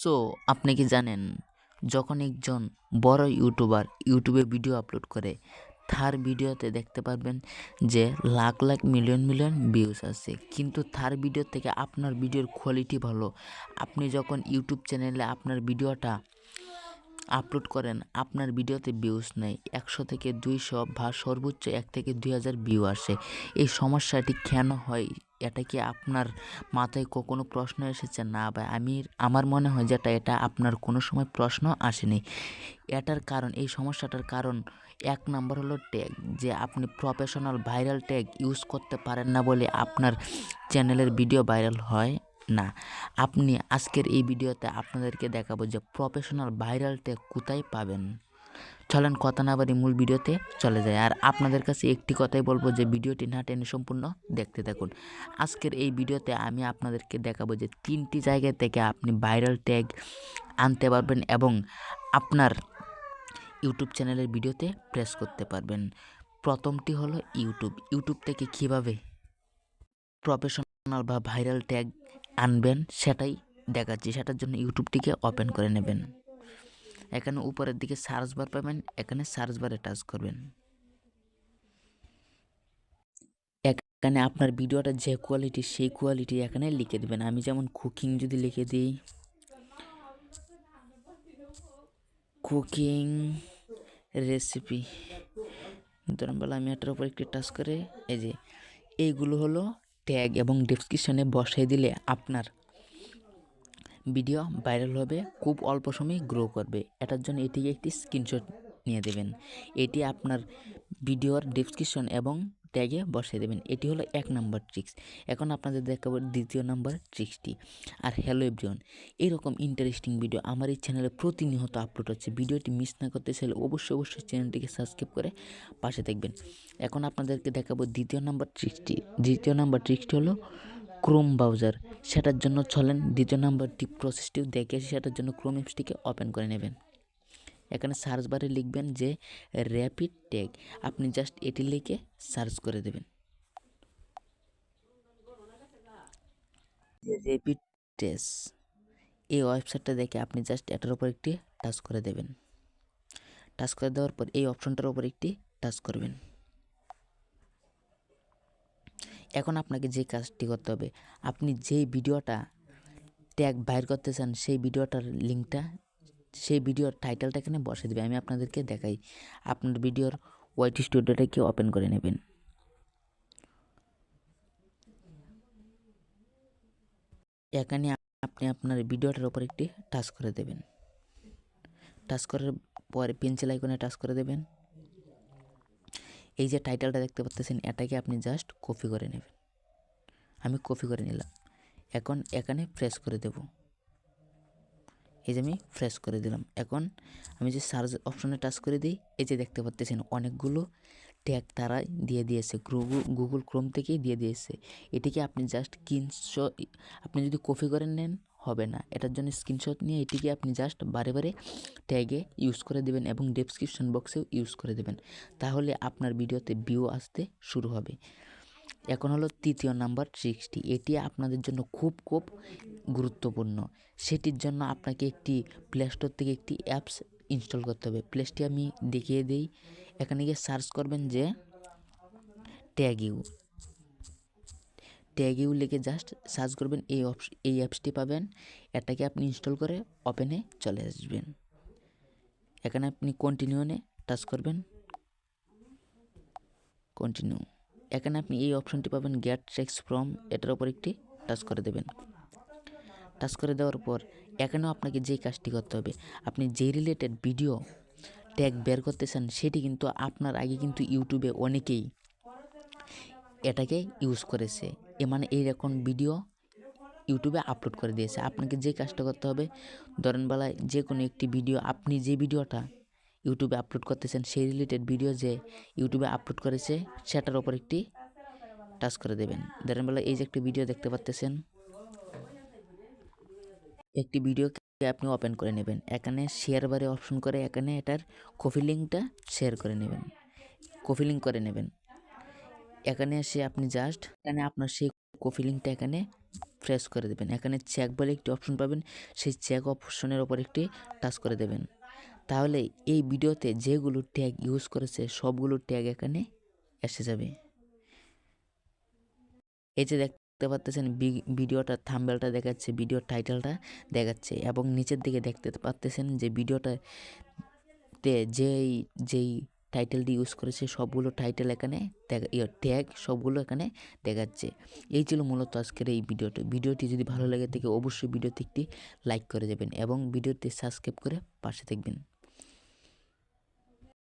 So, আপনি কি জানেন, যখন একজন বড় ইউটিউবার ইউটিউবে ভিডিও আপলোড করে, তার ভিডিওতে দেখতে পারবেন যে lakh lakh million million views আছে। কিন্তু তার ভিডিও থেকে আপনার ভিডিওর কোয়ালিটি ভালো। আপনি যখন ইউটিউব চ্যানেলে আপনার ভিডিওটা আপলোড করেন, আপনার ভিডিওতে ভিউজ নেই। একশো থেকে দুইশো বা সর্বোচ্চ এক থেকে দুই হাজার ভিউ আসে। এই সমস্যাটি কেন হয়, এটা কি আপনার মাথায় কখনো প্রশ্ন এসেছে? না ভাই, আমি, আমার মনে হয় যেটা এটা আপনার কোনো সময় প্রশ্ন আসেনি। এটার কারণ, এই সমস্যাটার কারণ এক নম্বর হলো ট্যাগ যে আপনি প্রফেশনাল ভাইরাল ট্যাগ ইউজ করতে পারেন না বলে আপনার চ্যানেলের ভিডিও ভাইরাল হয়। না। আপনি আজকের এই ভিডিওতে আপনাদেরকে দেখাবো যে প্রফেশনাল ভাইরাল ট্যাগ কোথায় পাবেন। চলেন কথা না বাড়ি মূল ভিডিওতে চলে যায় আর আপনাদের কাছে একটি কথাই বলব যে ভিডিওটি না টেনে সম্পূর্ণ দেখতে থাকুন। আজকের এই ভিডিওতে আমি আপনাদেরকে দেখাবো যে তিনটি জায়গা থেকে আপনি ভাইরাল ট্যাগ আনতে পারবেন এবং আপনার ইউটিউব চ্যানেলের ভিডিওতে প্রেস করতে পারবেন। প্রথমটি হলো ইউটিউব। ইউটিউব থেকে কীভাবে প্রফেশনাল বা ভাইরাল ট্যাগ আনবেন, সেটাই দেখাচ্ছি। সেটার জন্য ইউটিউবটিকে ওপেন করে নেবেন। এখানে উপরের দিকে সার্চ বার পাবেন, এখানে সার্চ বারে টাচ করবেন। এখানে আপনার ভিডিওটা যে কোয়ালিটি সেই কোয়ালিটি এখানে লিখে দেবেন। আমি যেমন কুকিং যদি লিখে দিই কুকিং রেসিপি ধরুন বলে আমি এটার উপর একটু টাচ করে, এই যে, এইগুলো হলো ট্যাগ এবং ডেসক্রিপশনে বসাই দিলে আপনার ভিডিও ভাইরাল হবে, খুব অল্প সময়ে গ্রো করবে। এটার জন্য এটিকে একটি স্ক্রিনশট নিয়ে দেবেন। এটি আপনার ভিডিওর ডেসক্রিপশন এবং ট্যাগে বসিয়ে দেবেন। এটি হলো এক নম্বর ট্রিক্স এখন আপনাদের দেখাবো দ্বিতীয় নম্বর ট্রিক্সটি আর হ্যালো এভরিওয়ান এরকম ইন্টারেস্টিং ভিডিও আমার এই চ্যানেলে প্রতিনিয়ত আপলোড হচ্ছে। ভিডিওটি মিস না করতে চাইলে অবশ্যই অবশ্যই চ্যানেলটিকে সাবস্ক্রাইব করে পাশে দেখবেন। এখন আপনাদেরকে দেখাবো দ্বিতীয় নম্বর ট্রিক্সটি দ্বিতীয় নম্বর ট্রিক্সটি হলো ক্রোম ব্রাউজার সেটার জন্য চলেন দ্বিতীয় নাম্বারটি প্রসেসটিও দেখে সেটার জন্য ক্রোম অ্যাপসটিকে ওপেন করে নেবেন। এখানে সার্চ বারে লিখবেন যে র্যাপিড ট্যাগ আপনি জাস্ট এটি লিখে সার্চ করে দেবেন। র্যাপিড টেস্ট এই ওয়েবসাইটটা দেখে আপনি জাস্ট এটার উপর একটি টাচ করে দেবেন। টাচ করে দেওয়ার পর এই অপশনটার উপর একটি টাচ করবেন। এখন আপনাকে যে কাজটি করতে হবে, আপনি যেই ভিডিওটা ট্যাগ বাইর করতে চান, সেই ভিডিওটার লিঙ্কটা সেই ভিডিওর টাইটেলটা এখানে বসে দেবে, আমি আপনাদেরকে দেখাই। আপনার ভিডিওর ওয়াইট স্টুডিওটাকে ওপেন করে নেবেন। এখানে আপনি আপনার ভিডিওটার উপর একটি টাচ করে দেবেন। টাচ করার পরে পেন্সিল আইকনে টাচ করে দেবেন। এই যে টাইটেলটা দেখতে পাচ্ছেন, এটাকে আপনি জাস্ট কপি করে নেবেন। আমি কপি করে নিলাম। এখন এখানে প্রেস করে দেব। এই যে আমি প্রেস করে দিলাম। এখন আমি যে সার্চ অপশনে টাচ করে দিই, এই যে দেখতে পাচ্ছেন অনেকগুলো ট্যাগ তারা দিয়ে দিয়েছে। গুগল গুগল ক্রোম থেকেই দিয়ে দিয়েছে। এটিকে আপনি জাস্ট স্ক্রিনশট আপনি যদি কপি করে নেন, হবে না। এটার জন্য স্ক্রিনশট নিয়ে এটিকে আপনি জাস্ট বারে বারে ট্যাগে ইউজ করে দেবেন এবং ডেসক্রিপশন বক্সেও ইউজ করে দেবেন। তাহলে আপনার ভিডিওতে ভিউ আসতে শুরু হবে। এখন হলো তৃতীয় নাম্বার ট্রিক্সটি এটি আপনাদের জন্য খুব খুব গুরুত্বপূর্ণ। সেটির জন্য আপনাকে একটি প্লে স্টোর থেকে একটি অ্যাপস ইনস্টল করতে হবে। প্লেসটি আমি দেখিয়ে দিই। এখানে গিয়ে সার্চ করবেন যে ট্যাগ ইউ ট্যাগ ইউ লিখে জাস্ট সার্চ করবেন এই এই অ্যাপসটি পাবেন। এটাকে আপনি ইনস্টল করে ওপেনে চলে আসবেন। এখানে আপনি কন্টিনিউনে টাচ করবেন। কন্টিনিউ এখানে আপনি এই অপশনটি পাবেন গেট ট্রেক্স ফ্রম এটার উপর একটি টাচ করে দেবেন। টাচ করে দেওয়ার পর এখানেও আপনাকে যেই কাজটি করতে হবে, আপনি যেই রিলেটেড ভিডিও ট্যাগ বের করতে চান সেটি কিন্তু আপনার আগে কিন্তু ইউটিউবে অনেকেই এটাকে ইউজ করেছে। এ মানে এইরকম ভিডিও ইউটিউবে আপলোড করে দিয়েছে। আপনাকে যে কাজটা করতে হবে, ধরেন বেলায় যে কোনো একটি ভিডিও আপনি যে ভিডিওটা ইউটিউবে আপলোড করতেছেন, সেই রিলেটেড ভিডিও যে ইউটিউবে আপলোড করেছে, সেটার ওপর একটি টাচ করে দেবেন। ধরেন বেলা এই যে একটি ভিডিও দেখতে পাচ্তেছেন একটি ভিডিওকে আপনি ওপেন করে নেবেন। এখানে শেয়ার বারে অপশন করে এখানে এটার কপি লিঙ্কটা শেয়ার করে নেবেন। কপি লিঙ্ক করে নেবেন। এখানে এসে আপনি জাস্ট এখানে আপনার সেই কপি লিঙ্কটা এখানে প্রেস করে দেবেন। এখানে চেক বলে একটি অপশন পাবেন। সেই চেক অপশনের ওপর একটি টাচ করে দেবেন। তাহলে এই ভিডিওতে যেগুলো ট্যাগ ইউজ করেছে, সবগুলো ট্যাগ এখানে এসে যাবে। এই যে দেখতে পাচ্ছেন ভিডিওটা, থাম্বেলটা দেখাচ্ছে, ভিডিওর টাইটেলটা দেখাচ্ছে এবং নিচের দিকে দেখতে পাচ্ছেন যে ভিডিওটা তে যেই যেই টাইটেলটি ইউজ করেছে সবগুলো টাইটেল এখানে ট্যাগ সবগুলো এখানে দেখাচ্ছে। এই ছিল মূলত আজকের এই ভিডিওটি। ভিডিওটি যদি ভালো লাগে থাকে অবশ্যই ভিডিওতে একটি লাইক করে যাবেন এবং ভিডিওটি সাবস্ক্রাইব করে পাশে থাকবেন।